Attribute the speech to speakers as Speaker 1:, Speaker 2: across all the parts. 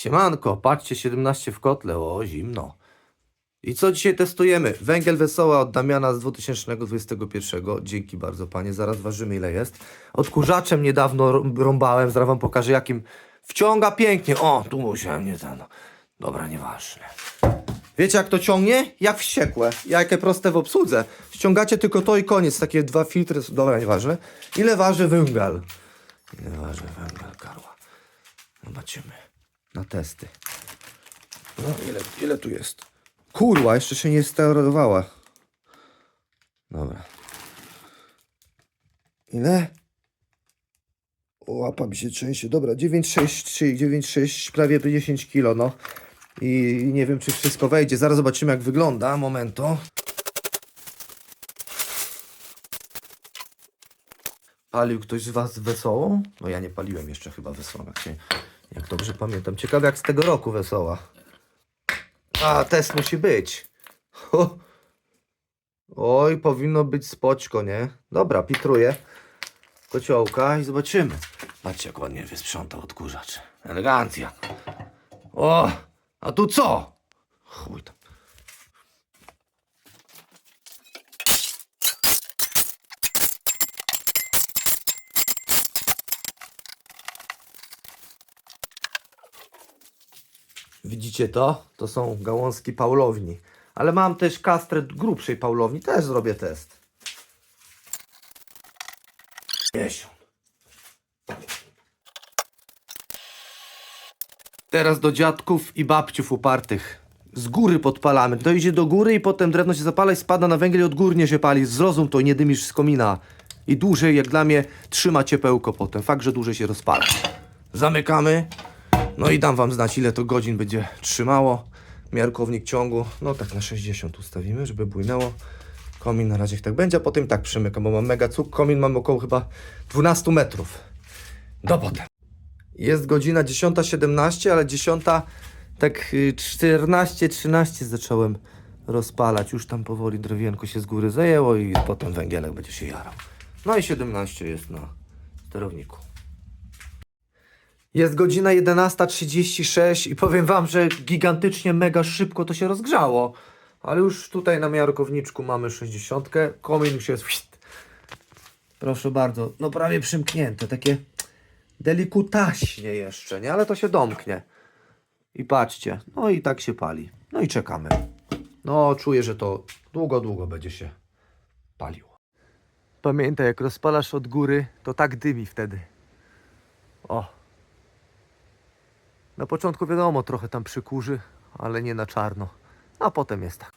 Speaker 1: Siemanko, patrzcie, 17 w kotle, o zimno. I co dzisiaj testujemy? Węgiel Wesoła od Damiana z 2021. Dzięki bardzo panie, zaraz ważymy ile jest. Odkurzaczem niedawno rą- rąbałem, zaraz wam pokażę jakim. Wciąga pięknie. O, tu musiałem nie ten. Dobra, nieważne. Wiecie jak to ciągnie? Jak wściekłe. Jakie proste w obsłudze. Ściągacie tylko to i koniec. Takie dwa filtry. Dobra, nieważne. Ile waży węgiel? Ile waży węgiel, Karła? Zobaczymy. Na testy. No, ile, ile tu jest? Kurwa, jeszcze się nie sterodowała. Dobra. Ile? Łapa mi się trzęsie. Dobra, 9,6, 9,6, prawie 10 kilo, no. I nie wiem, czy wszystko wejdzie. Zaraz zobaczymy, jak wygląda. Momento. Palił ktoś z Was wesołą? No ja nie paliłem jeszcze chyba wesołą, jak, się, jak dobrze pamiętam. Ciekawe jak z tego roku wesoła. A, test musi być. Oj, powinno być spoczko, nie? Dobra, pitruję kociołka i zobaczymy. Patrzcie, jak ładnie wysprzątał odkurzacz. Elegancja. O, a tu co? Chuj tam. Widzicie to? To są gałązki paulowni. Ale mam też kastrę grubszej paulowni. Też zrobię test. Miesiąc. Teraz do dziadków i babciów upartych. Z góry podpalamy. To idzie do góry i potem drewno się zapala i spada na węgiel i odgórnie się pali. Zrozum to nie dymisz z komina. I dłużej, jak dla mnie, trzyma ciepełko potem. Fakt, że dłużej się rozpala. Zamykamy. No i dam wam znać, ile to godzin będzie trzymało. Miarkownik ciągu, no tak na 60 ustawimy, żeby bujnęło. Komin na razie tak będzie, a potem tak przymykam, bo mam mega cuk. Komin mam około chyba 12 metrów. Do potem. Jest godzina 10.17, ale 10 tak y, 14-13 zacząłem rozpalać. Już tam powoli drewienko się z góry zajęło i potem węgielek będzie się jarał. No i 17 jest na sterowniku. Jest godzina 11.36 i powiem wam, że gigantycznie, mega szybko to się rozgrzało. Ale już tutaj na miarkowniczku mamy 60. Komin już jest. Proszę bardzo, no prawie przymknięte, takie delikutaśnie jeszcze, nie? Ale to się domknie. I patrzcie, no i tak się pali. No i czekamy. No, czuję, że to długo, długo będzie się paliło. Pamiętaj, jak rozpalasz od góry, to tak dymi wtedy. O. Na początku wiadomo, trochę tam przykurzy, ale nie na czarno. A potem jest tak.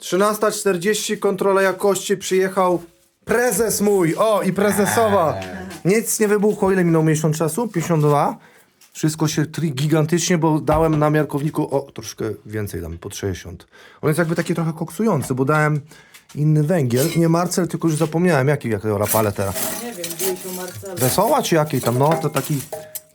Speaker 1: 13.40, kontrola jakości, przyjechał prezes mój, o i prezesowa. Nic nie wybuchło, ile minął miesiąc czasu? 52. Wszystko się tri gigantycznie, bo dałem na miarkowniku, o troszkę więcej dam, pod 60. On jest jakby taki trochę koksujący, bo dałem inny węgiel, nie Marcel, tylko już zapomniałem, jaki, jak to rapale teraz.
Speaker 2: Nie wiem, gdzieś u Marcela.
Speaker 1: Wesoła czy jakiej tam? No to taki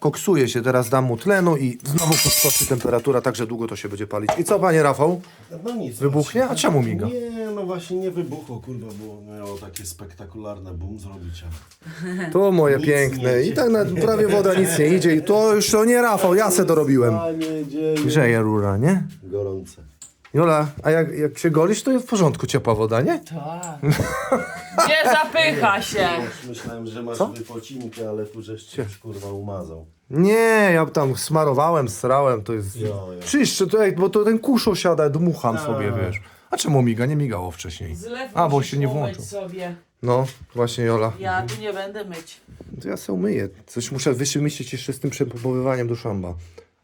Speaker 1: koksuje się. Teraz dam mu tlenu i znowu podskoczy temperatura, tak że długo to się będzie palić. I co, panie Rafał?
Speaker 3: No nic.
Speaker 1: Wybuchnie? A czemu miga?
Speaker 3: Nie, no właśnie nie wybuchło, kurwa, bo miało takie spektakularne boom zrobić, a...
Speaker 1: To moje
Speaker 3: Nic
Speaker 1: piękne.
Speaker 3: nie
Speaker 1: I tak na prawie woda nic nie idzie. I to już to nie Rafał, ja se dorobiłem.
Speaker 3: Panie, dzieje.
Speaker 1: Grzeje rura, nie?
Speaker 3: Gorące.
Speaker 1: Jola, a jak, jak się golisz, to jest w porządku ciepła woda, nie?
Speaker 2: Tak. Nie zapycha się.
Speaker 3: Już myślałem, że masz
Speaker 1: Co?
Speaker 3: wypocinkę, ale tu żeś cię kurwa umazał.
Speaker 1: Nie, ja tam smarowałem, srałem, to jest...
Speaker 3: Jo, jo.
Speaker 1: Czyszczę, to jak, bo to ten kusz osiada, dmucham
Speaker 3: Tak.
Speaker 1: sobie, wiesz. A czemu miga? Nie migało wcześniej.
Speaker 2: Zlew
Speaker 1: A, bo
Speaker 2: musisz
Speaker 1: się nie
Speaker 2: umyć
Speaker 1: włączył.
Speaker 2: sobie.
Speaker 1: No, właśnie Jola.
Speaker 2: Ja tu nie będę myć.
Speaker 1: To ja sobie umyję. Coś muszę wymyślić jeszcze z tym przepompowywaniem do szamba.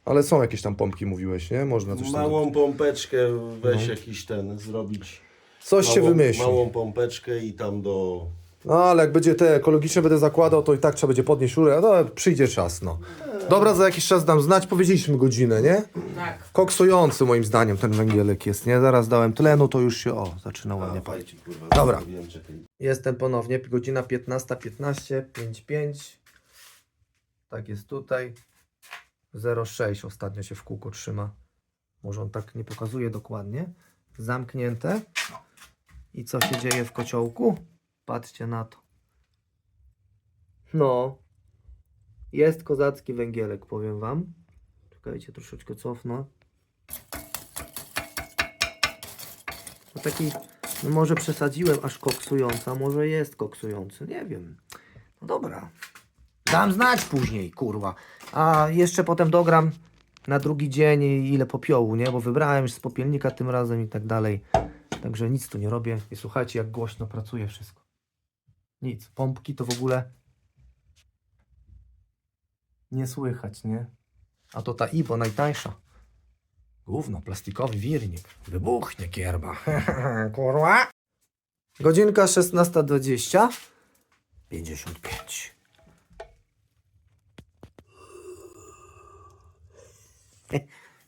Speaker 1: Ale są jakieś tam pompki, mówiłeś, nie? Można coś tam...
Speaker 3: Małą pompeczkę weź jakiś ten zrobić.
Speaker 1: Coś się
Speaker 3: małą,
Speaker 1: wymyśli.
Speaker 3: Małą pompeczkę i tam do...
Speaker 1: No, ale jak będzie te ekologiczne będę zakładał, to i tak trzeba będzie podnieść rurę. No, przyjdzie czas, no. Dobra, za jakiś czas dam znać. Powiedzieliśmy godzinę, nie?
Speaker 2: Tak.
Speaker 1: Koksujący moim zdaniem ten węgielek jest, nie? Zaraz dałem tlenu, to już się, o, zaczyna ładnie palić.
Speaker 3: kurwa,
Speaker 1: Dobra. Jestem ponownie, godzina 15.15, 15, 5.5. Tak jest tutaj. 0,6 ostatnio się w kółko trzyma. Może on tak nie pokazuje dokładnie. Zamknięte. I co się dzieje w kociołku? Patrzcie na to. No. Jest kozacki węgielek, powiem wam. Czekajcie, troszeczkę cofnę. No taki, no może przesadziłem aż koksująca, może jest koksujący, nie wiem. No dobra. Dam znać później, kurwa. A jeszcze potem dogram na drugi dzień ile popiołu, nie? Bo wybrałem już z popielnika tym razem i tak dalej. Także nic tu nie robię. I słuchajcie, jak głośno pracuje wszystko. Nic. Pompki to w ogóle nie słychać, nie? A to ta Ibo najtańsza. Gówno, plastikowy wirnik. Wybuchnie kierba. Kurwa. Godzinka 16.20. 55.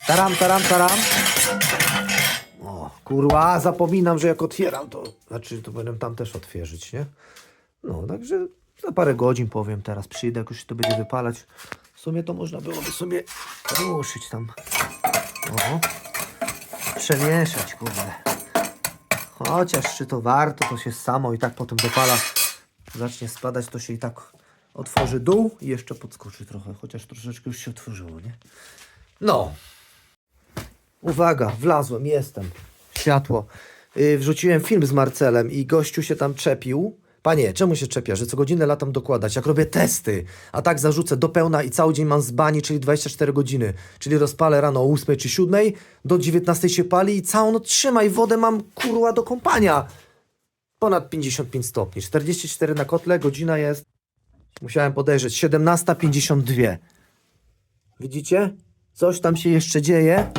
Speaker 1: Taram, taram, taram. O, kurwa, zapominam, że jak otwieram, to znaczy, to będę tam też otwierzyć, nie? No, także za parę godzin powiem teraz, przyjdę, jak już się to będzie wypalać. W sumie to można byłoby sobie ruszyć tam. Oho. Przemieszać, kurde. Chociaż czy to warto, to się samo i tak potem dopala. Zacznie spadać, to się i tak otworzy dół i jeszcze podskoczy trochę, chociaż troszeczkę już się otworzyło, nie? No. Uwaga, wlazłem, jestem. Światło. Yy, wrzuciłem film z Marcelem i gościu się tam czepił. Panie, czemu się czepia, że co godzinę latam dokładać, jak robię testy, a tak zarzucę do pełna i cały dzień mam z bani, czyli 24 godziny, czyli rozpalę rano o 8 czy 7, do 19 się pali i całą noc trzyma i wodę mam kurła do kąpania. Ponad 55 stopni, 44 na kotle, godzina jest, musiałem podejrzeć, 17.52. Widzicie? Coś tam się jeszcze dzieje.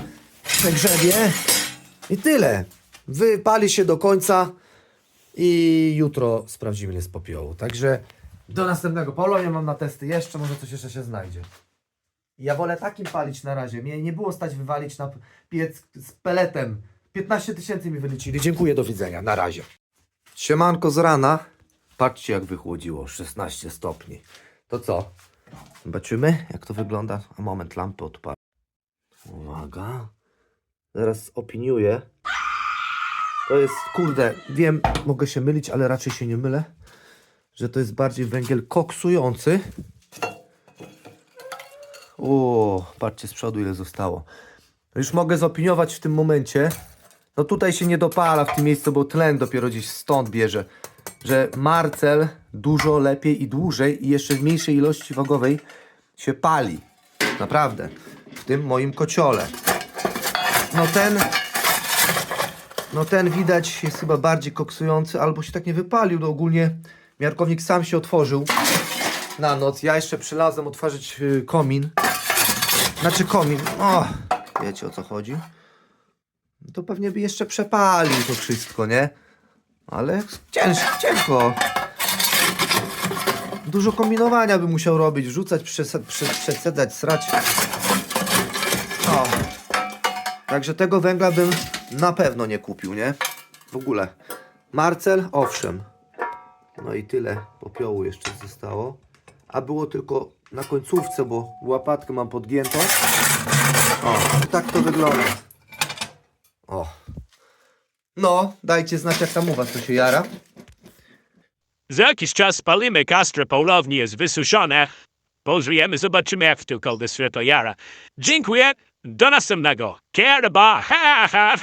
Speaker 1: Przegrzebie. I tyle. Wypali się do końca i jutro sprawdzimy ile z popiołu. Także do następnego polonia mam na testy jeszcze, może coś jeszcze się znajdzie. Ja wolę takim palić na razie. Mnie nie było stać wywalić na piec z peletem. 15 tysięcy mi wyliczyli. Dziękuję, do widzenia. Na razie. Siemanko z rana. Patrzcie jak wychłodziło. 16 stopni. To co? Zobaczymy jak to wygląda. A moment, lampy odpalę. Uwaga. Zaraz opiniuję. To jest, kurde, wiem, mogę się mylić, ale raczej się nie mylę, że to jest bardziej węgiel koksujący. O, patrzcie z przodu ile zostało. Już mogę zopiniować w tym momencie. No tutaj się nie dopala w tym miejscu, bo tlen dopiero gdzieś stąd bierze. Że Marcel dużo lepiej i dłużej i jeszcze w mniejszej ilości wagowej się pali. Naprawdę. W tym moim kociole. No ten no ten widać jest chyba bardziej koksujący, albo się tak nie wypalił, no ogólnie miarkownik sam się otworzył na noc. Ja jeszcze przylazłem otworzyć y, komin. Znaczy komin, o, wiecie o co chodzi. No To pewnie by jeszcze przepalił to wszystko, nie? Ale ciężko, ciężko. Dużo kombinowania by musiał robić, wrzucać, przes- prze- przecedzać, srać. Także tego węgla bym na pewno nie kupił, nie? W ogóle. Marcel, owszem. No i tyle popiołu jeszcze zostało. A było tylko na końcówce, bo łapatkę mam podgiętą. O, tak to wygląda. O. No, dajcie znać jak tam u was to się jara.
Speaker 4: Za jakiś czas spalimy kastro polowni jest wysuszone. Pożyjemy, zobaczymy jak tylko do światła jara. Dziękuję, do następnego. Kierba, ha ha!